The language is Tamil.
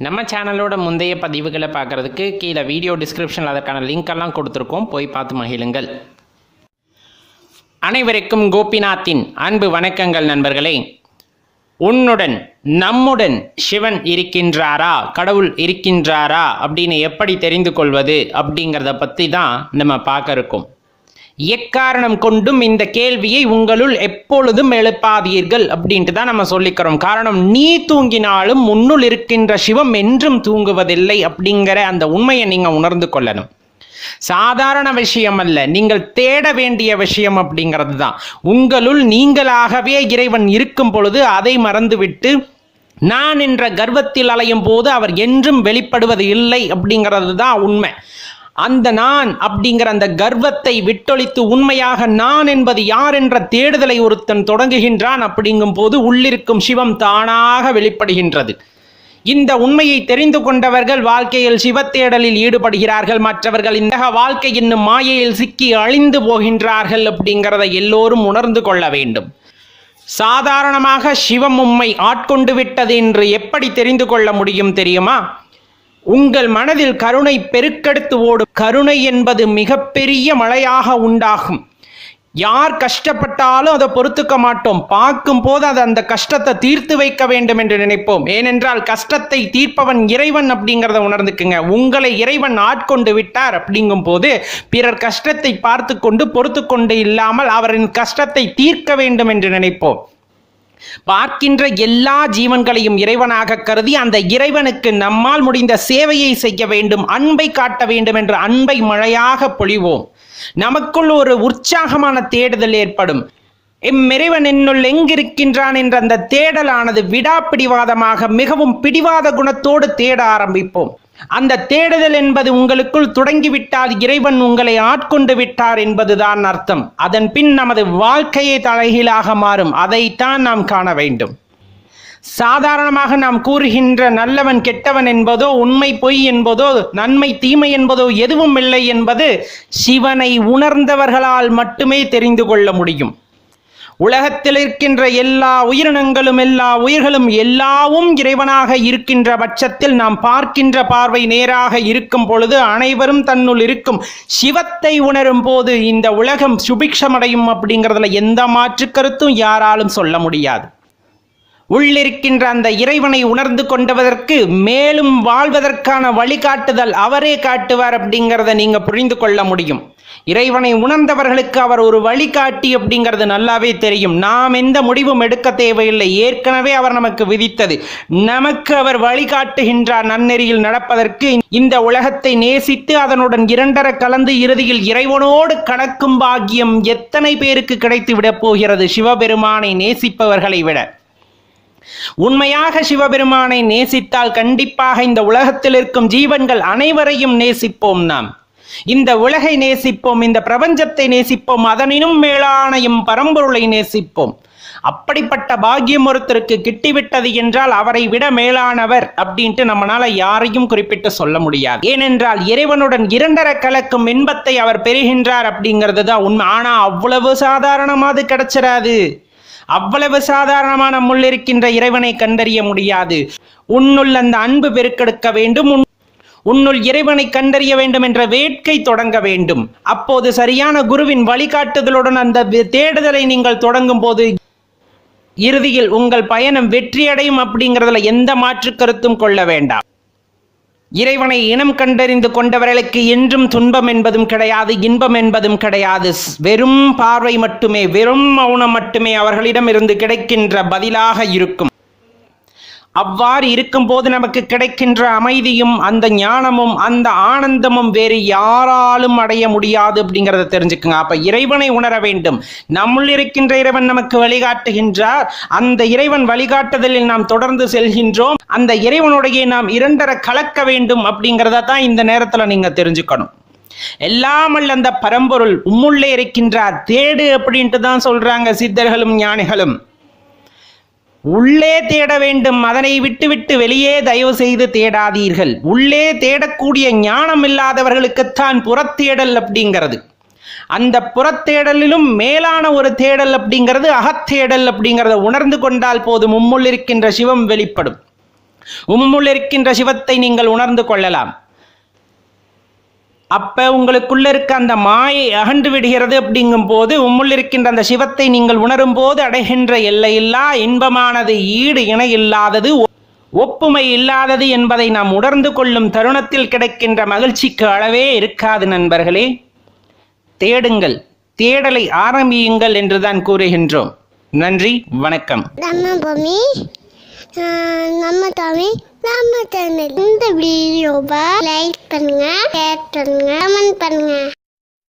நம்ம சேனலோட முந்தைய பதிவுகளை பார்க்குறதுக்கு கீழே வீடியோ டிஸ்கிரிப்ஷனில் அதற்கான லிங்க்கெல்லாம் கொடுத்துருக்கோம். போய் பார்த்து மகிழுங்கள். அனைவருக்கும் கோபிநாத்தின் அன்பு வணக்கங்கள் நண்பர்களே. உன்னுடன் நம்முடன் சிவன் இருக்கின்றாரா? கடவுள் இருக்கின்றாரா? அப்படின்னு எப்படி தெரிந்து கொள்வது அப்படிங்கிறத பற்றி தான் நம்ம பார்க்க இருக்கோம் எக்காரணம் கொண்டும் இந்த கேள்வியை உங்களுள் எப்பொழுதும் எழுப்பாதீர்கள் அப்படின்ட்டு தான் நம்ம சொல்லிக்கிறோம். காரணம் நீ தூங்கினாலும் முன்னுள் இருக்கின்ற சிவம் என்றும் தூங்குவதில்லை அப்படிங்கிற அந்த உண்மையை நீங்கள் உணர்ந்து கொள்ளணும். சாதாரண விஷயம் அல்ல நீங்கள் தேட வேண்டிய விஷயம் அப்படிங்கிறது தான். உங்களுள் நீங்களாகவே இறைவன் இருக்கும் பொழுது அதை மறந்துவிட்டு நான் என்ற கர்வத்தில் அலையும் போது அவர் என்றும் வெளிப்படுவது இல்லை அப்படிங்கிறது தான் உண்மை. அந்த நான் அப்படிங்கிற அந்த கர்வத்தை விட்டொழித்து உண்மையாக நான் என்பது யார் என்ற தேடுதலை ஒருத்தன் தொடங்குகின்றான் அப்படிங்கும் போது உள்ளிருக்கும் சிவம் தானாக வெளிப்படுகின்றது. இந்த உண்மையை தெரிந்து கொண்டவர்கள் வாழ்க்கையில் சிவத்தேடலில் ஈடுபடுகிறார்கள். மற்றவர்கள் இந்த வாழ்க்கை என்னும் மாயையில் சிக்கி அழிந்து போகின்றார்கள் அப்படிங்கிறத எல்லோரும் உணர்ந்து கொள்ள வேண்டும். சாதாரணமாக சிவம் உம்மை ஆட்கொண்டு விட்டது என்று எப்படி தெரிந்து கொள்ள முடியும் தெரியுமா? உங்கள் மனதில் கருணை பெருக்கெடுத்து ஓடும். கருணை என்பது மிகப்பெரிய மழையாக உண்டாகும். யார் கஷ்டப்பட்டாலும் அதை பொறுத்துக்க மாட்டோம். பார்க்கும் போது அது அந்த கஷ்டத்தை தீர்த்து வைக்க வேண்டும் என்று நினைப்போம். ஏனென்றால் கஷ்டத்தை தீர்ப்பவன் இறைவன் அப்படிங்கிறத உணர்ந்துக்குங்க. உங்களை இறைவன் ஆட்கொண்டு விட்டார் அப்படிங்கும் போது பிறர் கஷ்டத்தை பார்த்து கொண்டு பொறுத்து கொண்டு இல்லாமல் அவரின் கஷ்டத்தை தீர்க்க வேண்டும் என்று நினைப்போம். பார்க்கின்ற எல்லா ஜீவன்களையும் இறைவனாக கருதி அந்த இறைவனுக்கு நம்மால் முடிந்த சேவையை செய்ய வேண்டும் அன்பை காட்ட வேண்டும் என்ற அன்பை மழையாக பொழிவோம். நமக்குள் ஒரு உற்சாகமான தேடுதல் ஏற்படும். இம்மிறைவன் என்னுள் எங்கிருக்கின்றான் என்ற அந்த தேடலானது விடாப்பிடிவாதமாக மிகவும் பிடிவாத குணத்தோடு தேட ஆரம்பிப்போம். அந்த தேடுதல் என்பது உங்களுக்குள் தொடங்கிவிட்டால் இறைவன் உங்களை ஆட்கொண்டு விட்டார் என்பதுதான் அர்த்தம். அதன் பின் நமது வாழ்க்கையை தலைகீழாக மாறும். அதைத்தான் நாம் காண வேண்டும். சாதாரணமாக நாம் கூறுகின்ற நல்லவன் கெட்டவன் என்பதோ உண்மை பொய் என்பதோ நன்மை தீமை என்பதோ எதுவும் இல்லை என்பது சிவனை உணர்ந்தவர்களால் மட்டுமே தெரிந்து கொள்ள முடியும். உலகத்தில் இருக்கின்ற எல்லா உயிரினங்களும் எல்லா உயிர்களும் எல்லாவும் இறைவனாக இருக்கின்ற பட்சத்தில் நாம் பார்க்கின்ற பார்வை நேராக இருக்கும் பொழுது அனைவரும் தன்னுள் இருக்கும். சிவத்தை உணரும் போது இந்த உலகம் சுபிக்ஷமடையும் அப்படிங்கிறதுல எந்த மாற்று கருத்தும் யாராலும் சொல்ல முடியாது. உள்ளிருக்கின்ற அந்த இறைவனை உணர்ந்து கொண்டதற்கு மேலும் வாழ்வதற்கான வழிகாட்டுதல் அவரே காட்டுவார் அப்படிங்கிறத நீங்க புரிந்து கொள்ள முடியும். இறைவனை உணர்ந்தவர்களுக்கு அவர் ஒரு வழிகாட்டி அப்படிங்கிறது நல்லாவே தெரியும். நாம் எந்த முடிவும் எடுக்க தேவையில்லை. ஏற்கனவே அவர் நமக்கு விதித்தது. நமக்கு அவர் வழிகாட்டுகின்றார் நன்னெறியில் நடப்பதற்கு. இந்த உலகத்தை நேசித்து அதனுடன் இரண்டர கலந்து இறுதியில் இறைவனோடு கணக்கும் பாக்கியம் எத்தனை பேருக்கு கிடைத்து விடப் போகிறது? சிவபெருமானை நேசிப்பவர்களை விட. உண்மையாக சிவபெருமானை நேசித்தால் கண்டிப்பாக இந்த உலகத்தில் இருக்கும் ஜீவன்கள் அனைவரையும் நேசிப்போம் நாம். இந்த உலகை நேசிப்போம் இந்த பிரபஞ்சத்தை நேசிப்போம் அதனினும் மேலான எம் பரம்பொருளை நேசிப்போம். அப்படிப்பட்ட பாக்கியம் ஒருத்தருக்கு கிட்டிவிட்டது என்றால் அவரை விட மேலானவர் அப்படின்ட்டு நம்மளால யாரையும் குறிப்பிட்டு சொல்ல முடியாது. ஏனென்றால் இறைவனுடன் இரண்டர கலக்கும் இன்பத்தை அவர் பெறுகின்றார் அப்படிங்கிறது தான் உண்மை. ஆனா அவ்வளவு சாதாரணமாது கிடைச்சிடாது அவ்வளவு சாதாரணமான முள் இருக்கின்ற இறைவனை கண்டறிய முடியாது. உன்னுள் அந்த அன்பு பெருக்கெடுக்க வேண்டும் உன் உன்னுள் இறைவனை கண்டறிய வேண்டும் என்ற வேட்கை தொடங்க வேண்டும். அப்போது சரியான குருவின் வழிகாட்டுதலுடன் அந்த தேடுதலை நீங்கள் தொடங்கும் போது இறுதியில் உங்கள் பயணம் வெற்றியடையும் அப்படிங்கிறதுல எந்த மாற்று கருத்தும் கொள்ள வேண்டாம். இறைவனை இனம் கண்டறிந்து கொண்டவர்களுக்கு என்றும் துன்பம் என்பதும் கிடையாது இன்பம் என்பதும் கிடையாது. வெறும் பார்வை மட்டுமே வெறும் மௌனம் மட்டுமே அவர்களிடம் இருந்து கிடைக்கின்ற பதிலாக இருக்கும். அவ்வாறு இருக்கும்போது நமக்கு கிடைக்கின்ற அமைதியும் அந்த ஞானமும் அந்த ஆனந்தமும் வேறு யாராலும் அடைய முடியாது அப்படிங்கிறத தெரிஞ்சுக்குங்க. அப்ப இறைவனை உணர வேண்டும். நம்முள் இருக்கின்ற இறைவன் நமக்கு வழிகாட்டுகின்றார். அந்த இறைவன் வழிகாட்டுதலில் நாம் தொடர்ந்து செல்கின்றோம். அந்த இறைவனுடைய நாம் இரண்டர கலக்க வேண்டும் அப்படிங்கிறத தான் இந்த நேரத்துல நீங்க தெரிஞ்சுக்கணும். எல்லாமல் அந்த பரம்பொருள் உம்முள்ளே இருக்கின்றார் தேடு அப்படின்ட்டு தான் சொல்றாங்க சித்தர்களும் ஞானிகளும். உள்ளே தேட வேண்டும் அதனை விட்டுவிட்டு வெளியே தயவு செய்து தேடாதீர்கள். உள்ளே தேடக்கூடிய ஞானம் இல்லாதவர்களுக்குத்தான் புறத்தேடல் அப்படிங்கிறது. அந்த புறத்தேடலிலும் மேலான ஒரு தேடல் அப்படிங்கிறது அகத்தேடல் அப்படிங்கிறத உணர்ந்து கொண்டால் போதும் மும்முள் இருக்கின்ற சிவம் வெளிப்படும். உம்முள் இருக்கின்ற சிவத்தை நீங்கள் உணர்ந்து கொள்ளலாம். அப்ப உங்களுக்குள்ள இருக்க அந்த மாயை அகன்று விடுகிறது அப்படிங்கும் போது உம்முள் இருக்கின்ற அந்த சிவத்தை நீங்கள் உணரும் போது அடைகின்ற எல்லையில்லா இன்பமானது ஈடு இணை இல்லாதது ஒப்புமை இல்லாதது என்பதை நாம் உணர்ந்து கொள்ளும் தருணத்தில் கிடைக்கின்ற மகிழ்ச்சிக்கு அளவே இருக்காது நண்பர்களே. தேடுங்கள் தேடலை ஆரம்பியுங்கள் என்றுதான் கூறுகின்றோம். நன்றி வணக்கம். நம்ம தமிழ் நம்ம சேனல் இந்த வீடியோவை லைக் பண்ணுங்க ஷேர் பண்ணுங்க கமெண்ட் பண்ணுங்க.